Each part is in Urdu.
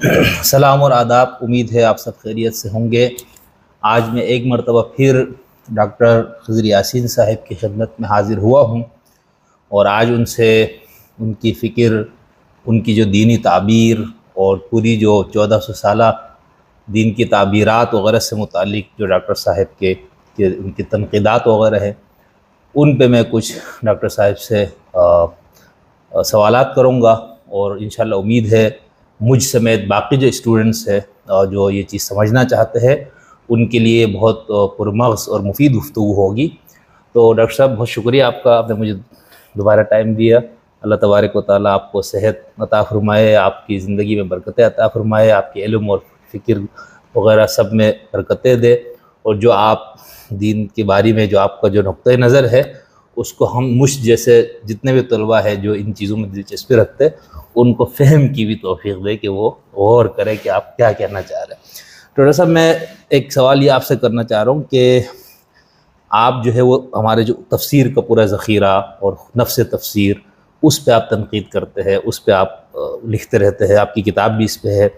سلام اور آداب، امید ہے آپ سب خیریت سے ہوں گے۔ آج میں ایک مرتبہ پھر ڈاکٹر خضر یاسین صاحب کی خدمت میں حاضر ہوا ہوں اور آج ان سے ان کی فکر، ان کی جو دینی تعبیر اور پوری جو چودہ سو سالہ دین کی تعبیرات وغیرہ سے متعلق جو ڈاکٹر صاحب کے ان کی تنقیدات وغیرہ ہیں، ان پہ میں کچھ ڈاکٹر صاحب سے سوالات کروں گا اور انشاءاللہ امید ہے مجھ سمیت باقی جو اسٹوڈنٹس ہے جو یہ چیز سمجھنا چاہتے ہیں، ان کے لیے بہت پرمغز اور مفید گفتگو ہوگی۔ تو ڈاکٹر صاحب، بہت شکریہ آپ کا، آپ نے مجھے دوبارہ ٹائم دیا۔ اللہ تبارک و تعالیٰ آپ کو صحت عطا فرمائے، آپ کی زندگی میں برکتیں عطا فرمائے، آپ کے علم اور فکر وغیرہ سب میں برکتیں دے۔ اور جو آپ دین کے بارے میں، جو آپ کا جو نقطۂ نظر ہے اس کو ہم مجھ جیسے جتنے بھی طلباء ہے جو ان چیزوں میں دلچسپی رکھتے ان کو فہم کی بھی توفیق دے کہ وہ غور کرے کہ آپ کیا کہنا چاہ رہے ہیں۔ ڈاکٹر صاحب، میں ایک سوال یہ آپ سے کرنا چاہ رہا ہوں کہ آپ جو ہے وہ ہمارے جو تفسیر کا پورا ذخیرہ اور نفس تفسیر، اس پہ آپ تنقید کرتے ہیں، اس پہ آپ لکھتے رہتے ہیں، آپ کی کتاب بھی اس پہ ہے۔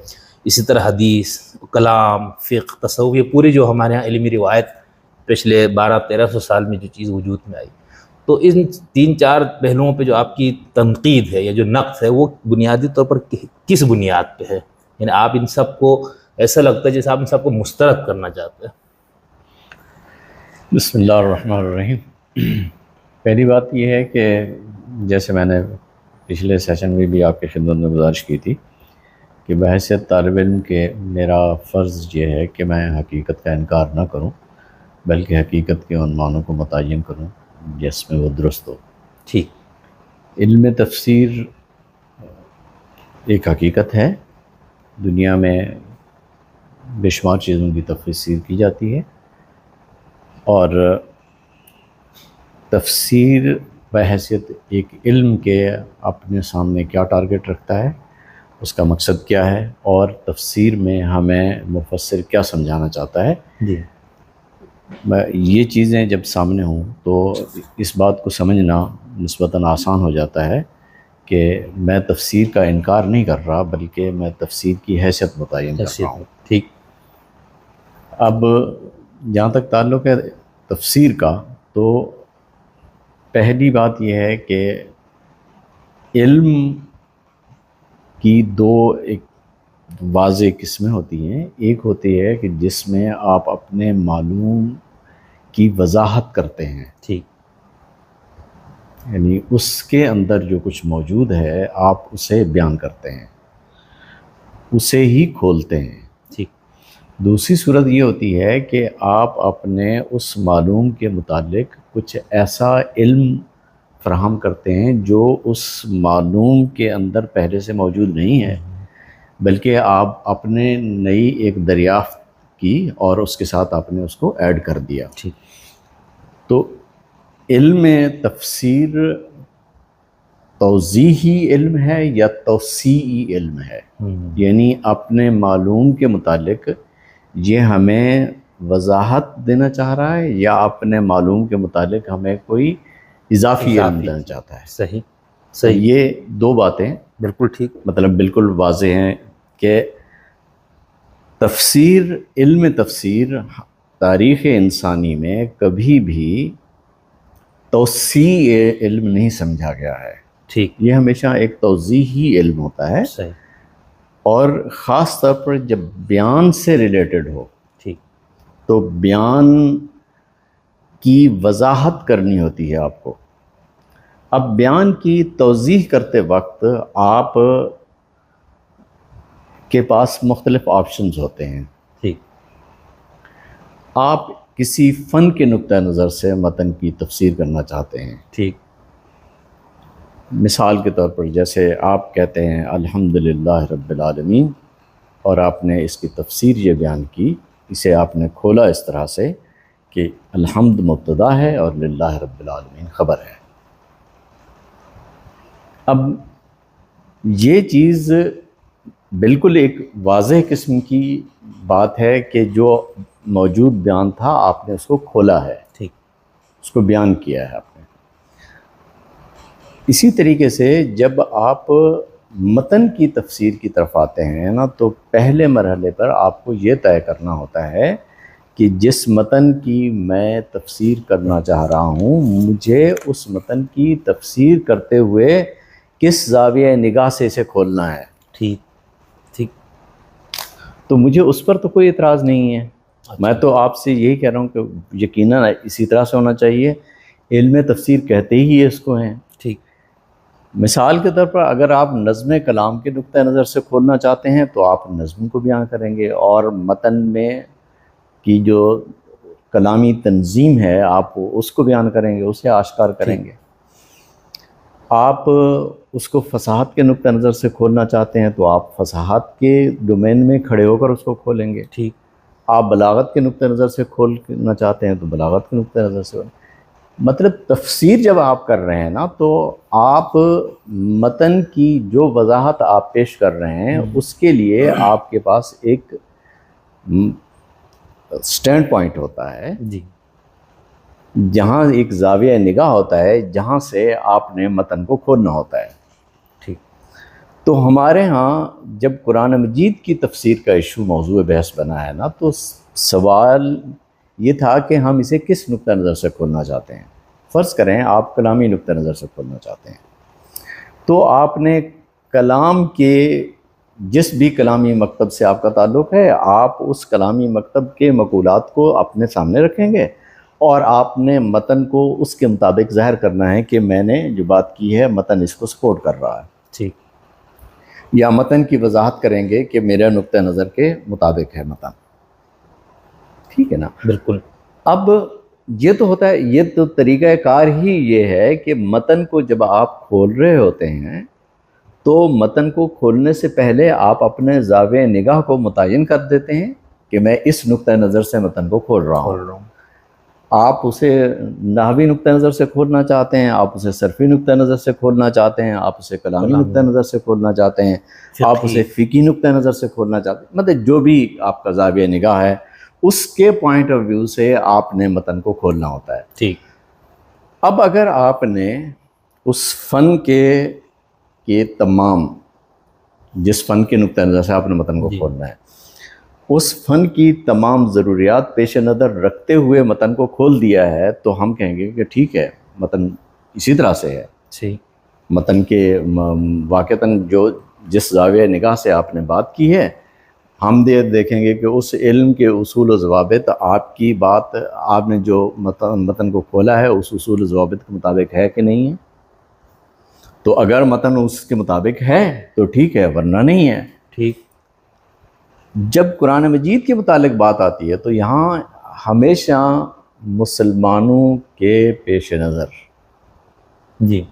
اسی طرح حدیث، کلام، فقہ، تصوف، یہ پوری جو ہمارے یہاں علمی روایت پچھلے بارہ تیرہ سو سال میں جو چیز وجود میں آئی۔ تو ان تین چار پہلوؤں پہ جو آپ کی تنقید ہے یا جو نقص ہے وہ بنیادی طور پر کس بنیاد پہ ہے؟ یعنی آپ ان سب کو ایسا لگتا ہے جیسے آپ ان سب کو مسترد کرنا چاہتے ہیں۔ بسم اللہ الرحمن الرحیم۔ پہلی بات یہ ہے کہ جیسے میں نے پچھلے سیشن میں بھی آپ کی خدمت میں گزارش کی تھی کہ بحثیت طالب علم کے میرا فرض یہ ہے کہ میں حقیقت کا انکار نہ کروں، بلکہ حقیقت کے عنوانوں کو متعین کروں۔ جس میں وہ درست ہو۔ ٹھیک۔ علم تفسیر ایک حقیقت ہے۔ دنیا میں بے شمار چیزوں کی تفسیر کی جاتی ہے۔ اور تفسیر بحیثیت ایک علم کے اپنے سامنے کیا ٹارگٹ رکھتا ہے اس کا مقصد کیا ہے؟ اور تفسیر میں ہمیں مفسر کیا سمجھانا چاہتا ہے؟ جی۔ یہ چیزیں جب سامنے ہوں تو اس بات کو سمجھنا نسبتاً آسان ہو جاتا ہے کہ میں تفسیر کا انکار نہیں کر رہا بلکہ میں تفسیر کی حیثیت متعین کر رہا ہوں۔ ٹھیک۔ اب جہاں تک تعلق ہے تفسیر کا تو پہلی بات یہ ہے کہ علم کی دو ایک واضح قسمیں ہوتی ہیں۔ ایک ہوتی ہے کہ جس میں آپ اپنے معلوم کی وضاحت کرتے ہیں۔ ٹھیک۔ یعنی اس کے اندر جو کچھ موجود ہے آپ اسے بیان کرتے ہیں۔ اسے ہی کھولتے ہیں۔ ٹھیک۔ دوسری صورت یہ ہوتی ہے کہ آپ اپنے اس معلوم کے متعلق کچھ ایسا علم فراہم کرتے ہیں جو اس معلوم کے اندر پہلے سے موجود نہیں ہے بلکہ آپ اپنے نئی ایک دریافت کی اور اس کے ساتھ آپ نے اس کو ایڈ کر دیا۔ تو علم تفسیر توضیحی علم ہے یا توسیعی علم ہے؟ یعنی اپنے معلوم کے متعلق یہ ہمیں وضاحت دینا چاہ رہا ہے یا اپنے معلوم کے متعلق ہمیں کوئی اضافی علم دینا چاہتا ہے؟ صحیح۔ صحیح۔ یہ دو باتیں بالکل ٹھیک۔ مطلب بالکل واضح ہیں کہ تفسیر علم تفسیر تاریخ انسانی میں کبھی بھی توسیع علم نہیں سمجھا گیا ہے۔ ٹھیک۔ یہ ہمیشہ ایک توضیحی علم ہوتا ہے۔ صحیح۔ اور خاص طور پر جب بیان سے ریلیٹڈ ہو۔ ٹھیک۔ تو بیان کی وضاحت کرنی ہوتی ہے آپ کو۔ اب بیان کی توضیح کرتے وقت آپ کے پاس مختلف آپشنز ہوتے ہیں۔ ٹھیک۔ آپ کسی فن کے نقطۂ نظر سے متن کی تفسیر کرنا چاہتے ہیں۔ ٹھیک۔ مثال کے طور پر جیسے آپ کہتے ہیں الحمد رب العالمین اور آپ نے اس کی تفسیر یہ بیان کی اسے آپ نے کھولا اس طرح سے کہ الحمد مبتدا ہے اور للہ رب العالمین خبر ہے۔ اب یہ چیز بالکل ایک واضح قسم کی بات ہے کہ جو موجود بیان تھا آپ نے اس کو کھولا ہے۔ ٹھیک۔ اس کو بیان کیا ہے آپ نے۔ اسی طریقے سے جب آپ متن کی تفسیر کی طرف آتے ہیں نا تو پہلے مرحلے پر آپ کو یہ طے کرنا ہوتا ہے کہ جس متن کی میں تفسیر کرنا چاہ رہا ہوں مجھے اس متن کی تفسیر کرتے ہوئے کس زاویہ نگاہ سے اسے کھولنا ہے۔ ٹھیک۔ ٹھیک تو مجھے اس پر تو کوئی اعتراض نہیں ہے۔ میں تو آپ سے یہی کہہ رہا ہوں کہ یقیناً اسی طرح سے ہونا چاہیے۔ علم تفسیر کہتے ہی اس کو ہیں۔ ٹھیک۔ مثال کے طور پر اگر آپ نظم کلام کے نقطۂ نظر سے کھولنا چاہتے ہیں تو آپ نظم کو بیان کریں گے اور متن میں کی جو کلامی تنظیم ہے آپ اس کو بیان کریں گے اسے آشکار کریں گے۔ آپ اس کو فصاحت کے نقطۂ نظر سے کھولنا چاہتے ہیں تو آپ فصاحت کے ڈومین میں کھڑے ہو کر اس کو کھولیں گے۔ ٹھیک۔ آپ بلاغت کے نقطۂ نظر سے کھولنا چاہتے ہیں تو بلاغت کے نقطۂ نظر سے۔ مطلب تفسیر جب آپ کر رہے ہیں نا تو آپ متن کی جو وضاحت آپ پیش کر رہے ہیں اس کے لیے آپ کے پاس ایک سٹینڈ پوائنٹ ہوتا ہے۔ جی۔ جہاں ایک زاویہ نگاہ ہوتا ہے، جہاں سے آپ نے متن کو کھولنا ہوتا ہے۔ ٹھیک۔ تو ہمارے ہاں جب قرآن مجید کی تفسیر کا ایشو موضوع بحث بنا ہے نا، تو سوال یہ تھا کہ ہم اسے کس نقطہ نظر سے کھولنا چاہتے ہیں؟ فرض کریں آپ کلامی نقطہ نظر سے کھولنا چاہتے ہیں۔ تو آپ نے کلام کے جس بھی کلامی مکتب سے آپ کا تعلق ہے، آپ اس کلامی مکتب کے مقولات کو اپنے سامنے رکھیں گے؟ اور آپ نے متن کو اس کے مطابق ظاہر کرنا ہے کہ میں نے جو بات کی ہے متن اس کو سپورٹ کر رہا ہے۔ ٹھیک۔ یا متن کی وضاحت کریں گے کہ میرے نقطہ نظر کے مطابق ہے متن۔ ٹھیک ہے نا؟ بالکل۔ اب یہ تو ہوتا ہے یہ تو طریقہ کار ہی یہ ہے کہ متن کو جب آپ کھول رہے ہوتے ہیں تو متن کو کھولنے سے پہلے آپ اپنے زاویہ نگاہ کو متعین کر دیتے ہیں کہ میں اس نقطہ نظر سے متن کو کھول رہا ہوں۔ بول رہا ہوں۔ آپ اسے نحوی نقطہ نظر سے کھولنا چاہتے ہیں آپ اسے صرفی نقطہ نظر سے کھولنا چاہتے ہیں آپ اسے کلامی۔ نقطہ نظر سے کھولنا چاہتے ہیں آپ۔ اسے فقی نقطہ نظر سے کھولنا چاہتے ہیں مطلب جو بھی آپ کا زاویہ نگاہ ہے اس کے پوائنٹ آف ویو سے آپ نے متن کو کھولنا ہوتا ہے ٹھیک اب اگر آپ نے اس فن کے کے تمام جس فن کے نقطہ نظر سے آپ نے متن کو جی۔ کھولنا ہے اس فن کی تمام ضروریات پیش نظر رکھتے ہوئے متن کو کھول دیا ہے تو ہم کہیں گے کہ ٹھیک ہے متن اسی طرح سے ہے۔ ٹھیک متن کے واقعتاً جو جس زاویہ نگاہ سے آپ نے بات کی ہے ہم دے دیکھیں گے کہ اس علم کے اصول و ضوابط آپ کی بات آپ نے جو متن متن کو کھولا ہے اس اصول و ضوابط کے مطابق ہے کہ نہیں ہے؟ تو اگر متن اس کے مطابق ہے تو ٹھیک ہے ورنہ نہیں ہے۔ ٹھیک۔ جب قرآن مجید کے متعلق بات آتی ہے تو یہاں ہمیشہ مسلمانوں کے پیش نظر۔ جی۔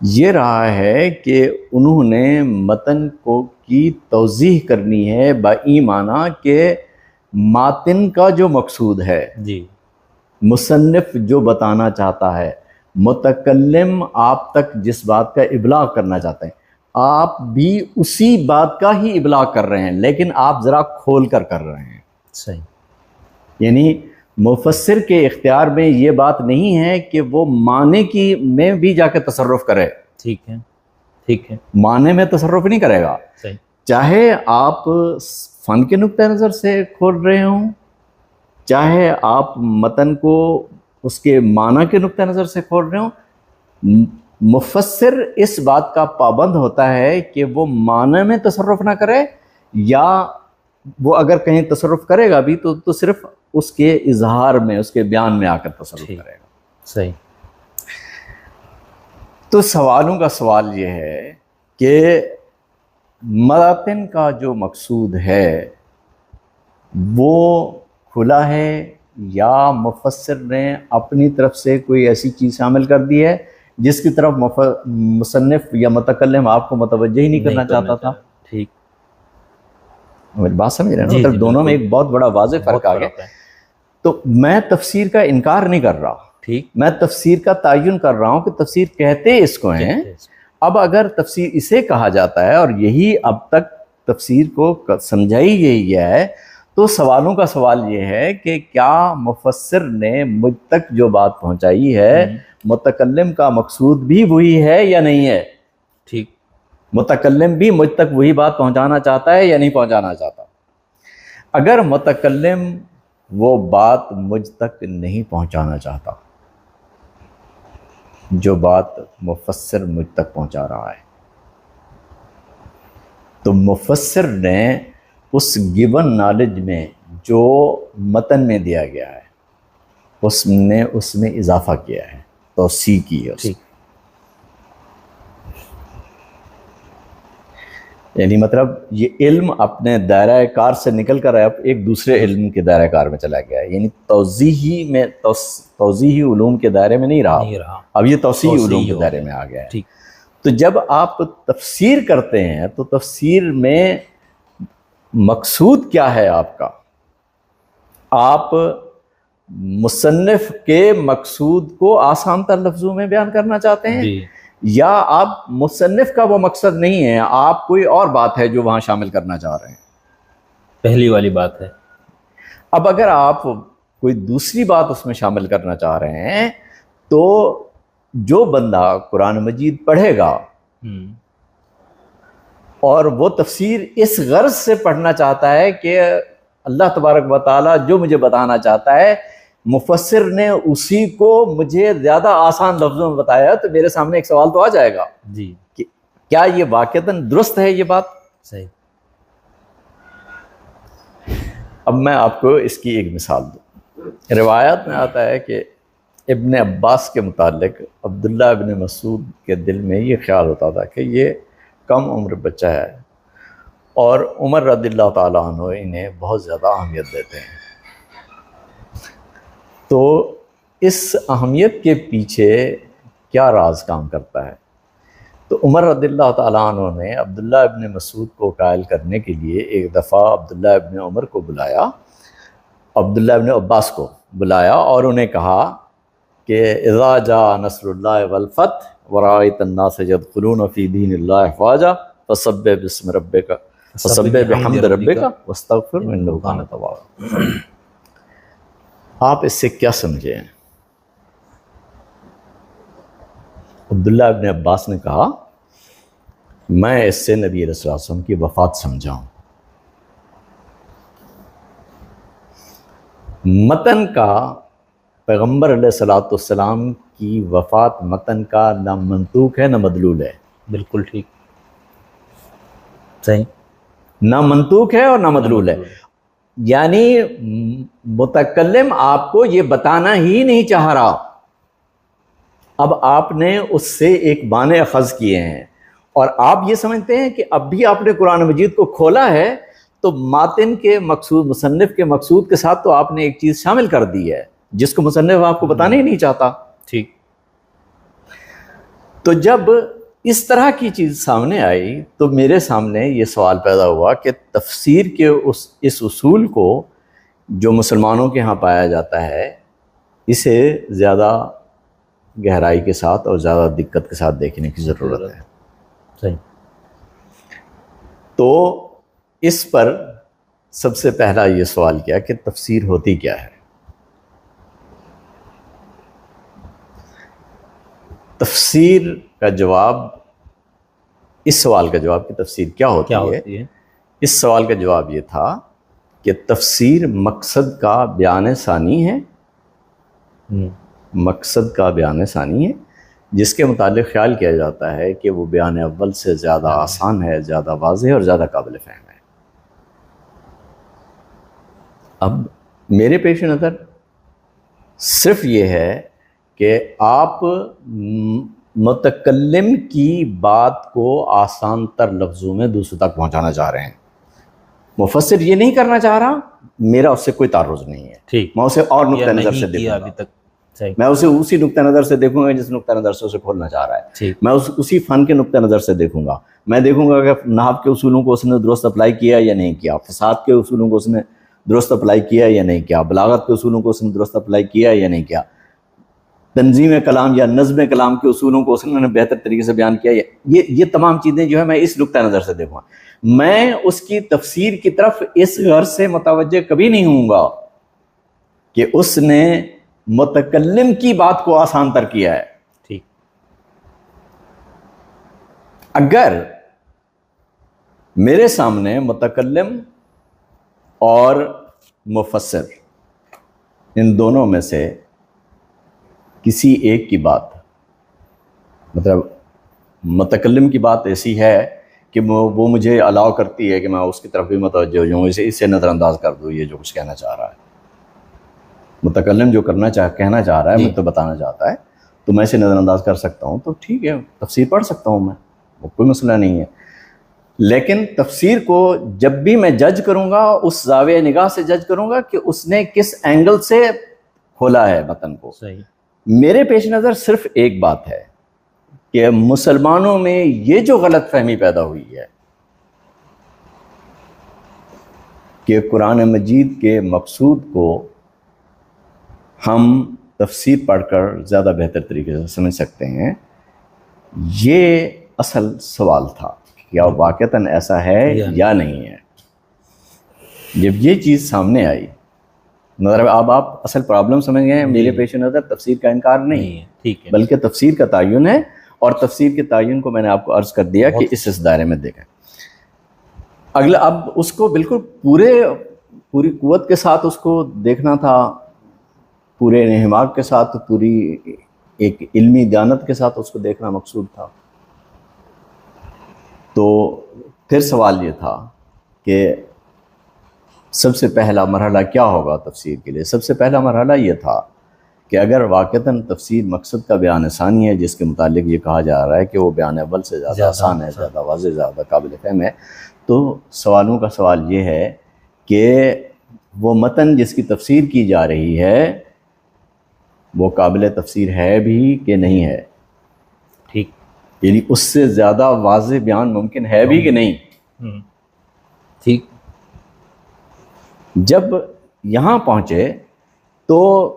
یہ رہا ہے کہ انہوں نے متن کو کی توضیح کرنی ہے با معنی کہ ماتن کا جو مقصود ہے جی۔ مصنف جو بتانا چاہتا ہے متکلم آپ تک جس بات کا ابلاغ کرنا چاہتے ہیں۔ آپ بھی اسی بات کا ہی ابلاغ کر رہے ہیں لیکن آپ ذرا کھول کر کر رہے ہیں۔ صحیح۔ یعنی مفسر کے اختیار میں یہ بات نہیں ہے کہ وہ معنی کی میں بھی جا کے تصرف کرے۔ ٹھیک ہے ٹھیک ہے۔ معنی میں تصرف نہیں کرے گا۔ صحیح۔ چاہے آپ فن کے نقطۂ نظر سے کھول رہے ہوں چاہے آپ متن کو اس کے معنی کے نقطۂ نظر سے کھول رہے ہوں مفسر اس بات کا پابند ہوتا ہے کہ وہ معنی میں تصرف نہ کرے یا وہ اگر کہیں تصرف کرے گا بھی تو تو صرف اس کے اظہار میں اس کے بیان میں آ کر تصرف۔ کرے گا۔ صحیح۔ تو سوالوں کا سوال یہ ہے کہ مراطن کا جو مقصود ہے وہ کھلا ہے یا مفسر نے اپنی طرف سے کوئی ایسی چیز شامل کر دی ہے؟ جس کی طرف مصنف یا متکلم آپ کو متوجہ ہی نہیں کرنا چاہتا تھا۔ ٹھیک۔ میری بات سمجھ رہے ہیں جی، مطلب جی، دونوں میں۔ ایک بہت بڑا واضح فرق آ گیا۔ تو میں تفسیر کا انکار نہیں کر رہا۔ ٹھیک۔ میں تفسیر کا تعین کر رہا ہوں کہ تفسیر کہتے اس کو ہیں۔ اب اگر تفسیر اسے کہا جاتا ہے اور یہی اب تک تفسیر کو سمجھائی یہی ہے تو سوالوں کا سوال یہ ہے کہ کیا مفسر نے مجھ تک جو بات پہنچائی ہے متکلم کا مقصود بھی وہی ہے یا نہیں ہے؟ ٹھیک۔ متکلم بھی مجھ تک وہی بات پہنچانا چاہتا ہے یا نہیں پہنچانا چاہتا؟ اگر متکلم وہ بات مجھ تک نہیں پہنچانا چاہتا جو بات مفسر مجھ تک پہنچا رہا ہے تو مفسر نے اس گون نالج میں جو متن میں دیا گیا ہے اس نے اس میں اضافہ کیا ہے۔ توسیع کی ہے اس یعنی مطلب یہ علم اپنے دائرہ کار سے نکل کر اب ایک دوسرے علم کے دائرہ کار میں چلا گیا ہے۔ یعنی توضیحی میں توضیحی علوم کے دائرے میں نہیں رہا۔ اب یہ توسیعی علوم کے دائرے۔ میں آ گیا ہے۔ ٹھیک۔ تو جب آپ تفسیر کرتے ہیں تو تفسیر میں مقصود کیا ہے آپ کا؟ آپ مصنف کے مقصود کو آسان تر لفظوں میں بیان کرنا چاہتے ہیں؟ جی۔ یا آپ مصنف کا وہ مقصد نہیں ہے آپ کوئی اور بات ہے جو وہاں شامل کرنا چاہ رہے ہیں؟ پہلی والی بات ہے۔ اب اگر آپ کوئی دوسری بات اس میں شامل کرنا چاہ رہے ہیں تو جو بندہ قرآن مجید پڑھے گا اور وہ تفسیر اس غرض سے پڑھنا چاہتا ہے کہ اللہ تبارک و تعالیٰ جو مجھے بتانا چاہتا ہے مفسر نے اسی کو مجھے زیادہ آسان لفظوں میں بتایا تو میرے سامنے ایک سوال تو آ جائے گا۔ جی۔ کہ کیا یہ واقعتاً درست ہے یہ بات؟ صحیح۔ اب میں آپ کو اس کی ایک مثال دوں۔ روایت میں آتا ہے کہ ابن عباس کے متعلق عبداللہ ابن مسعود کے دل میں یہ خیال ہوتا تھا کہ یہ کم عمر بچہ ہے اور عمر رضی اللہ تعالیٰ عنہ انہیں بہت زیادہ اہمیت دیتے ہیں۔ تو اس اہمیت کے پیچھے کیا راز کام کرتا ہے؟ تو عمر رضی اللہ تعالیٰ عنہ نے عبداللہ ابن مسعود کو قائل کرنے کے لیے ایک دفعہ عبداللہ ابن عمر کو بلایا، عبداللہ ابن عباس کو بلایا اور انہیں کہا کہ اذا جا نصر اللہ والفت ورائت الناس يدخلون فی دین اللہ افواجا فسبح بسم ربک فسبح بحمد ربک واستغفر انه کان آپ اس سے کیا سمجھے ہیں عبداللہ ابن عباس نے کہا میں اس سے نبی علیہ والسلام کی وفات سمجھا ہوں متن کا پیغمبر علیہ الصلوۃ والسلام کی وفات متن کا نہ منطوق ہے نہ مدلول ہے۔ بالکل ٹھیک۔ صحیح۔ نہ منطوق ہے اور نہ مدلول ہے۔ یعنی متکلم آپ کو یہ بتانا ہی نہیں چاہ رہا۔ اب آپ نے اس سے ایک بانے اخذ کیے ہیں۔ اور آپ یہ سمجھتے ہیں کہ اب بھی آپ نے قرآن مجید کو کھولا ہے تو ماتن کے مقصود مصنف کے مقصود کے ساتھ تو آپ نے ایک چیز شامل کر دی ہے جس کو مصنف آپ کو بتانا ہی نہیں چاہتا۔ ٹھیک۔ تو جب اس طرح کی چیز سامنے آئی تو میرے سامنے یہ سوال پیدا ہوا کہ تفسیر کے اس اس اصول کو جو مسلمانوں کے ہاں پایا جاتا ہے اسے زیادہ گہرائی کے ساتھ اور زیادہ دقت کے ساتھ دیکھنے کی ضرورت ہے۔ صحیح۔ تو اس پر سب سے پہلا یہ سوال کیا کہ تفسیر ہوتی کیا ہے؟ تفسیر کا جواب اس سوال کا جواب کہ تفسیر کیا ہوتی کیا ہے؟ ہوتی ہے؟ اس سوال کا جواب یہ تھا کہ تفسیر مقصد کا بیان ثانی ہے۔ مقصد کا بیان ثانی ہے جس کے متعلق خیال کیا جاتا ہے کہ وہ بیان اول سے زیادہ آسان ہے زیادہ واضح اور زیادہ قابل فہم ہے۔ اب میرے پیش نظر صرف یہ ہے کہ آپ متکلم کی بات کو آسان تر لفظوں میں دوسروں تک پہنچانا چاہ رہے ہیں۔ مفسر یہ نہیں کرنا چاہ رہا میرا اس سے کوئی تعرض نہیں ہے۔ ٹھیک۔ میں اسے اور نقطۂ نظر سے دیکھوں گا۔ میں اسے اسی نقطۂ نظر سے دیکھوں گا جس نقطۂ نظر سے اسے کھولنا چاہ رہا ہے۔ میں اس اسی فن کے نقطۂ نظر سے دیکھوں گا۔ میں دیکھوں گا کہ نحب کے اصولوں کو اس نے درست اپلائی کیا یا نہیں کیا فساد کے اصولوں کو اس نے درست اپلائی کیا یا نہیں کیا بلاغت کے اصولوں کو اس نے درست اپلائی کیا یا نہیں کیا۔ تنظیم کلام یا نظم کلام کے اصولوں کو اس نے بہتر طریقے سے بیان کیا یا- یہ یہ تمام چیزیں جو ہے میں اس نقطۂ نظر سے دیکھوں گا۔ میں اس کی تفسیر کی طرف اس غرض سے متوجہ کبھی نہیں ہوں گا کہ اس نے متکلم کی بات کو آسان تر کیا ہے۔ ٹھیک۔ اگر میرے سامنے متکلم اور مفسر ان دونوں میں سے کسی ایک کی بات۔ مطلب متکلم کی بات ایسی ہے کہ وہ مجھے الاؤ کرتی ہے کہ میں اس کی طرف بھی متوجہ ہو جاؤں اسے اس سے نظر انداز کر دوں یہ جو کچھ کہنا چاہ رہا ہے۔ متکلم جو کرنا چاہ کہنا چاہ رہا ہے جی۔ مجھ تو بتانا چاہتا ہے تو میں اسے نظر انداز کر سکتا ہوں تو ٹھیک ہے تفسیر پڑھ سکتا ہوں میں وہ کوئی مسئلہ نہیں ہے۔ لیکن تفسیر کو جب بھی میں جج کروں گا اس زاویہ نگاہ سے جج کروں گا کہ اس نے کس اینگل سے کھولا ہے متن کو۔ صحیح۔ میرے پیش نظر صرف ایک بات ہے کہ مسلمانوں میں یہ جو غلط فہمی پیدا ہوئی ہے کہ قرآن مجید کے مقصود کو ہم تفسیر پڑھ کر زیادہ بہتر طریقے سے سمجھ سکتے ہیں یہ اصل سوال تھا کیا واقعتاً ایسا ہے یا نہیں ہے۔ جب یہ چیز سامنے آئی مطلب اب آپ اصل پرابلم سمجھ گئے ہیں میرے پیش نظر تفسیر کا انکار نہیں ہے ٹھیک ہے۔ بلکہ تفسیر کا تعین ہے اور تفسیر کے تعین کو میں نے آپ کو عرض کر دیا کہ اس اس دائرے میں دیکھیں۔ اگلا اب اس کو بالکل پورے پوری قوت کے ساتھ اس کو دیکھنا تھا پورے انہماق کے ساتھ پوری ایک علمی دیانت کے ساتھ اس کو دیکھنا مقصود تھا۔ تو پھر سوال یہ تھا کہ سب سے پہلا مرحلہ کیا ہوگا تفسیر کے لیے؟ سب سے پہلا مرحلہ یہ تھا کہ اگر واقعتاً تفسیر مقصد کا بیان آسانی ہے جس کے متعلق یہ کہا جا رہا ہے کہ وہ بیان اول سے زیادہ آسان ہے زیادہ واضح زیادہ قابل فہم ہے۔ تو سوالوں کا سوال یہ ہے کہ وہ متن جس کی تفسیر کی جا رہی ہے وہ قابل تفسیر ہے بھی کہ نہیں ہے؟ ٹھیک۔ یعنی اس سے زیادہ واضح بیان ممکن ہے بھی کہ نہیں؟ ٹھیک۔ جب یہاں پہنچے تو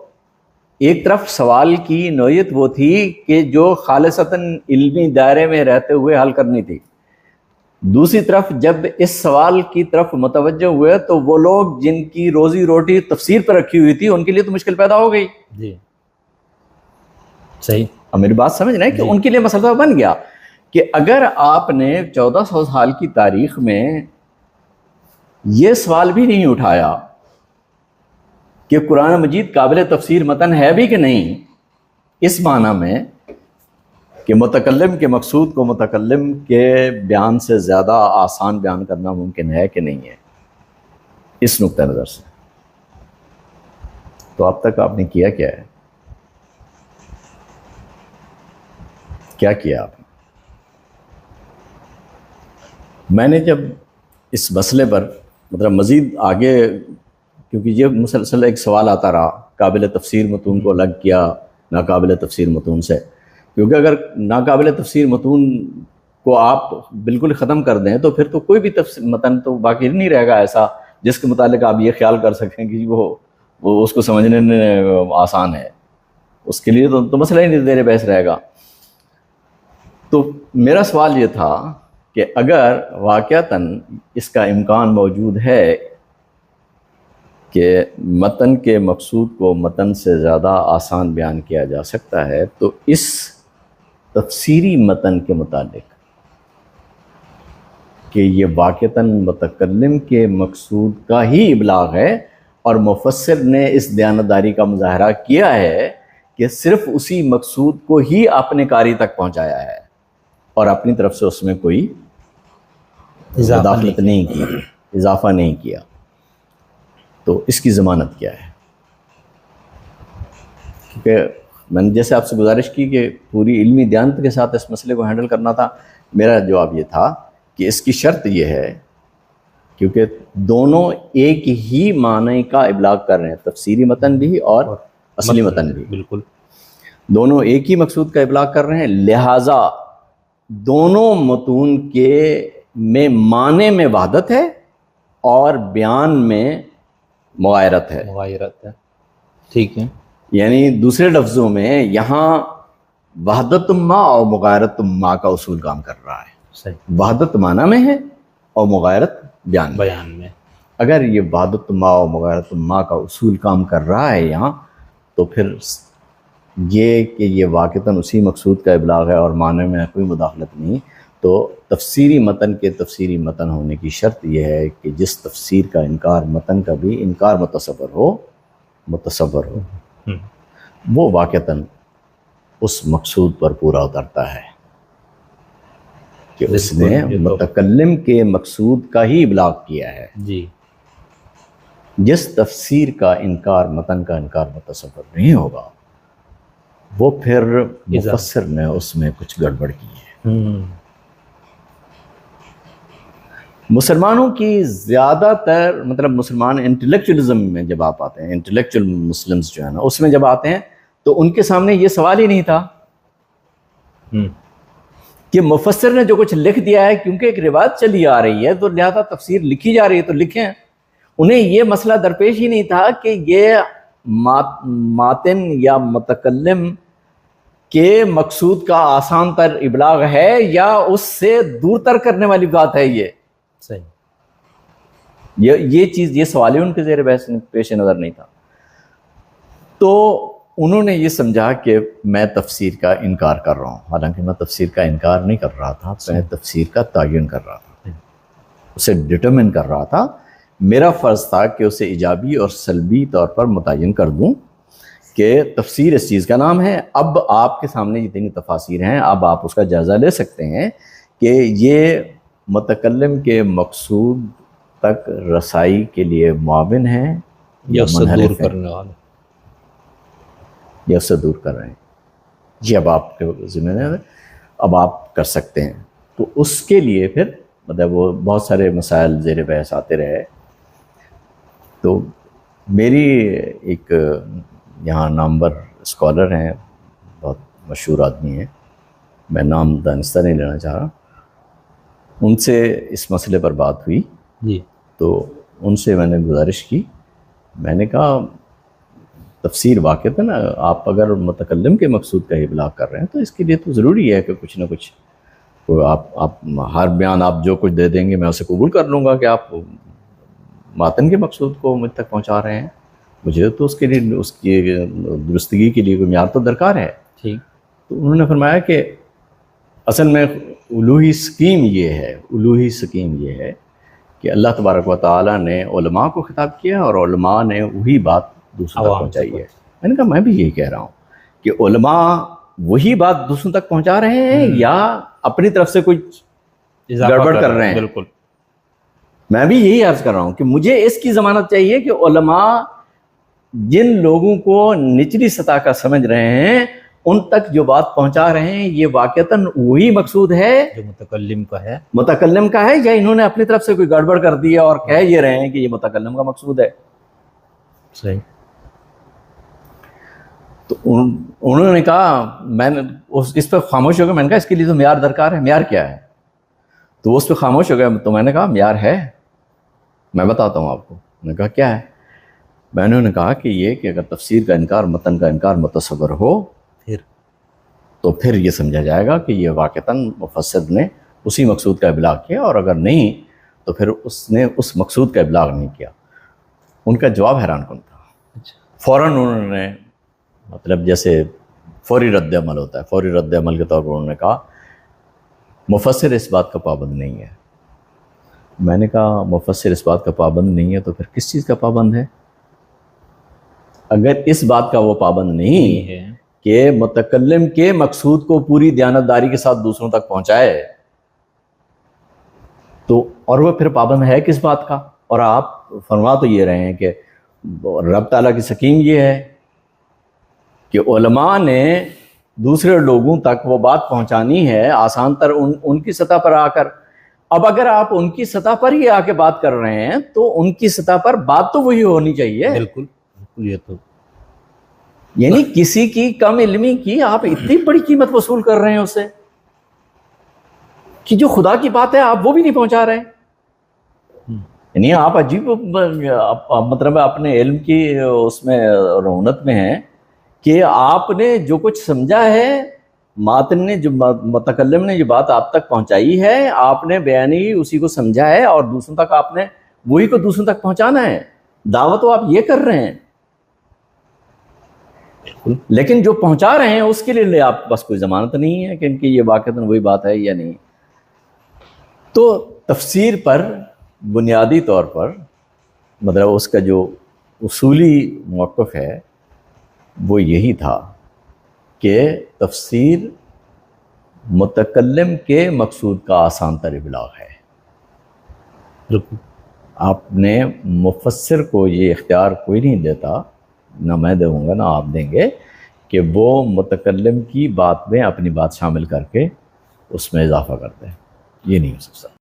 ایک طرف سوال کی نوعیت وہ تھی کہ جو خالصتاً علمی دائرے میں رہتے ہوئے حل کرنی تھی۔ دوسری طرف جب اس سوال کی طرف متوجہ ہوئے تو وہ لوگ جن کی روزی روٹی تفسیر پر رکھی ہوئی تھی ان کے لیے تو مشکل پیدا ہو گئی۔ جی۔ صحیح۔ اب میری بات سمجھ رہے ہیں کہ ان کے لیے مسئلہ بن گیا کہ اگر آپ نے چودہ سو سال کی تاریخ میں یہ سوال بھی نہیں اٹھایا کہ قرآن مجید قابل تفسیر متن ہے بھی کہ نہیں، اس معنی میں کہ متکلم کے مقصود کو متکلم کے بیان سے زیادہ آسان بیان کرنا ممکن ہے کہ نہیں ہے؟ اس نقطۂ نظر سے۔ تو اب تک آپ نے کیا کیا ہے؟ کیا کیا آپ نے؟ میں نے جب اس مسئلے پر مطلب مزید آگے، کیونکہ یہ مسلسل ایک سوال آتا رہا، قابل تفسیر متون کو الگ کیا، ناقابل تفسیر متون سے؟ کیونکہ اگر ناقابل تفسیر متون کو آپ بالکل ختم کر دیں، تو پھر تو کوئی بھی تفسیر متن تو باقی نہیں رہے گا ایسا، جس کے متعلق آپ یہ خیال کر سکیں کہ جی وہ وہ اس کو سمجھنے میں آسان ہے۔ اس کے لیے تو تو مسئلہ ہی نہیں، دیر بحث رہے گا۔ تو میرا سوال یہ تھا کہ اگر واقعتاً اس کا امکان موجود ہے کہ متن کے مقصود کو متن سے زیادہ آسان بیان کیا جا سکتا ہے، تو اس تفسیری متن کے متعلق کہ یہ واقعتاً متکلم کے مقصود کا ہی ابلاغ ہے اور مفسر نے اس دیانتداری کا مظاہرہ کیا ہے کہ صرف اسی مقصود کو ہی اپنے قاری تک پہنچایا ہے۔ اور اپنی طرف سے اس میں کوئی مداخلت نہیں کی اضافہ نہیں کیا۔ تو اس کی ضمانت کیا ہے؟ کیونکہ میں نے جیسے آپ سے گزارش کی کہ پوری علمی دیانت کے ساتھ اس مسئلے کو ہینڈل کرنا تھا میرا جواب یہ تھا کہ اس کی شرط یہ ہے کیونکہ دونوں ایک ہی معنی کا ابلاغ کر رہے ہیں تفسیری متن بھی اور اصلی متن بھی۔ بالکل۔ دونوں ایک ہی مقصود کا ابلاغ کر رہے ہیں لہٰذا دونوں متون کے میں معنی میں وحدت ہے اور بیان میں مغایرت ہے۔ مغایرت ہے۔ ٹھیک ہے۔ یعنی دوسرے لفظوں میں یہاں وحدت ما اور مغایرت ما کا اصول کام کر رہا ہے۔ صحیح۔ وحدت معنی میں ہے اور مغایرت بیان میں۔ بیان میں۔ اگر یہ وحدت ما اور مغایرت ما کا اصول کام کر رہا ہے یہاں تو پھر یہ کہ یہ واقعتاً اسی مقصود کا ابلاغ ہے اور معنی میں کوئی مداخلت نہیں۔ تو تفسیری متن کے تفسیری متن ہونے کی شرط یہ ہے کہ جس تفسیر کا انکار متن کا بھی انکار متصور ہو متصور ہو۔ وہ واقعتاً اس مقصود پر پورا اترتا ہے کہ اس نے متکلم کے مقصود کا ہی ابلاغ کیا ہے۔ جی۔ جس تفسیر کا انکار متن کا انکار متصور نہیں ہوگا وہ پھر مفسر نے اس میں کچھ گڑبڑ کی ہے۔ مسلمانوں کی زیادہ تر مطلب مسلمان انٹلیکچولی میں جب آپ آتے ہیں انٹلیکچوئل مسلمز جو ہیں نا اس میں جب آتے ہیں تو ان کے سامنے یہ سوال ہی نہیں تھا۔ کہ مفسر نے جو کچھ لکھ دیا ہے کیونکہ ایک روایت چلی آ رہی ہے تو لہذا تفسیر لکھی جا رہی ہے تو لکھیں۔ انہیں یہ مسئلہ درپیش ہی نہیں تھا کہ یہ ماتن یا متکلم کے مقصود کا آسان تر ابلاغ ہے یا اس سے دور تر کرنے والی بات ہے یہ؟ صحیح۔ یہ یہ چیز یہ سوال ہی ان کے زیر بحث پیش نظر نہیں تھا۔ تو انہوں نے یہ سمجھا کہ میں تفسیر کا انکار کر رہا ہوں۔ حالانکہ میں تفسیر کا انکار نہیں کر رہا تھا میں تفسیر کا تعین کر رہا تھا۔ اسے ڈٹرمن کر رہا تھا میرا فرض تھا کہ اسے ایجابی اور سلبی طور پر متعین کر دوں کہ تفسیر اس چیز کا نام ہے۔ اب آپ کے سامنے جتنی تفاسیر ہیں اب آپ اس کا جائزہ لے سکتے ہیں کہ یہ متکلم کے مقصود تک رسائی کے لیے معاون ہیں یا اس سے منحرف دور کرنے والا یا اس سے دور کر رہے ہیں۔ جی اب آپ کے ذمہ ہے اب آپ کر سکتے ہیں۔ تو اس کے لیے پھر مطلب وہ بہت سارے مسائل زیر بحث آتے رہے۔ تو میری ایک یہاں نامور اسکالر ہیں بہت مشہور آدمی ہیں۔ میں نام دانستہ نہیں لینا چاہ رہا۔ ان سے اس مسئلے پر بات ہوئی۔ جی۔ تو ان سے میں نے گزارش کی۔ میں نے کہا تفسیر واقع ہے نا آپ اگر متکلم کے مقصود کا ابلاغ کر رہے ہیں تو اس کے لیے تو ضروری ہے کہ کچھ نہ کچھ آپ آپ ہر بیان آپ جو کچھ دے دیں گے میں اسے قبول کر لوں گا کہ آپ ماتن کے مقصود کو مجھ تک پہنچا رہے ہیں۔ مجھے تو اس کے لیے اس کی درستگی کے لیے کوئی معیار تو درکار ہے۔ ٹھیک تو انہوں نے فرمایا کہ اصل میں الوحی سکیم یہ ہے الوحی سکیم یہ ہے کہ اللہ تبارک و تعالیٰ نے علماء کو خطاب کیا اور علماء نے وہی بات دوسروں تک پہنچائی ہے۔ میں نے کہا میں بھی یہی کہہ رہا ہوں کہ علماء وہی بات دوسروں تک پہنچا رہے ہیں۔ یا اپنی طرف سے کچھ گڑبڑ کر رہے ہیں۔ بالکل۔ میں بھی یہی عرض کر رہا ہوں کہ مجھے اس کی ضمانت چاہیے کہ علماء جن لوگوں کو نچلی سطح کا سمجھ رہے ہیں ان تک جو بات پہنچا رہے ہیں یہ واقعتاً وہی مقصود ہے جو متکلم کا ہے۔ متکلم کا ہے یا انہوں نے اپنی طرف سے کوئی گڑبڑ کر دی ہے اور کہہ یہ رہے ہیں کہ یہ متکلم کا مقصود ہے؟ صحیح۔ تو ان- انہوں نے کہا میں نے اس پہ خاموش ہو گیا میں نے کہا اس کے لیے تو معیار درکار ہے معیار کیا ہے؟ تو وہ اس پہ خاموش ہو گیا تو میں نے کہا معیار ہے۔ میں بتاتا ہوں آپ کو۔ میں نے کہا کیا ہے؟ میں نے کہا کہ یہ کہ اگر تفسیر کا انکار متن کا انکار متصور ہو پھر؟ تو پھر یہ سمجھا جائے گا کہ یہ واقعتاً مفسر نے اسی مقصود کا ابلاغ کیا اور اگر نہیں تو پھر اس نے اس مقصود کا ابلاغ نہیں کیا۔ ان کا جواب حیران کن تھا۔ اچھا۔ فوراً انہوں نے مطلب جیسے فوری رد عمل ہوتا ہے فوری رد عمل کے طور پر انہوں نے کہا مفسر اس بات کا پابند نہیں ہے۔ میں نے کہا مفسر اس بات کا پابند نہیں ہے تو پھر کس چیز کا پابند ہے؟ اگر اس بات کا وہ پابند نہیں ہے۔ کہ متکلم کے مقصود کو پوری دیانتداری کے ساتھ دوسروں تک پہنچائے تو اور وہ پھر پابند ہے کس بات کا؟ اور آپ فرما تو یہ رہے ہیں کہ رب تعالیٰ کی سکیم یہ ہے کہ علماء نے دوسرے لوگوں تک وہ بات پہنچانی ہے آسان تر ان ان کی سطح پر آ کر۔ اب اگر آپ ان کی سطح پر ہی آ کے بات کر رہے ہیں تو ان کی سطح پر بات تو وہی ہونی چاہیے۔ بالکل بالکل یہ تو۔ یعنی کسی کی کم علمی کی آپ اتنی بڑی قیمت وصول کر رہے ہیں اسے کہ جو خدا کی بات ہے آپ وہ بھی نہیں پہنچا رہے۔ یعنی آپ عجیب مطلب اپنے علم کی اس میں رونت میں ہیں کہ آپ نے جو کچھ سمجھا ہے ماتن نے جو متکلم نے جو بات آپ تک پہنچائی ہے، آپ نے بیانی اسی کو سمجھا ہے اور دوسروں تک آپ نے وہی کو دوسروں تک پہنچانا ہے۔ دعوت تو آپ یہ کر رہے ہیں۔ لیکن جو پہنچا رہے ہیں، اس کے لیے آپ بس کوئی ضمانت نہیں ہے کہ ان کی یہ واقع وہی بات ہے یا نہیں۔ تو تفسیر پر بنیادی طور پر مطلب اس کا جو اصولی موقف ہے، وہ یہی تھا۔ کہ تفسیر متکلم کے مقصود کا آسان تر ابلاغ ہے۔ بالکل۔ آپ نے مفسر کو یہ اختیار کوئی نہیں دیتا نہ میں دوں گا نہ آپ دیں گے کہ وہ متکلم کی بات میں اپنی بات شامل کر کے اس میں اضافہ کرتے ہیں۔ یہ نہیں ہو سکتا۔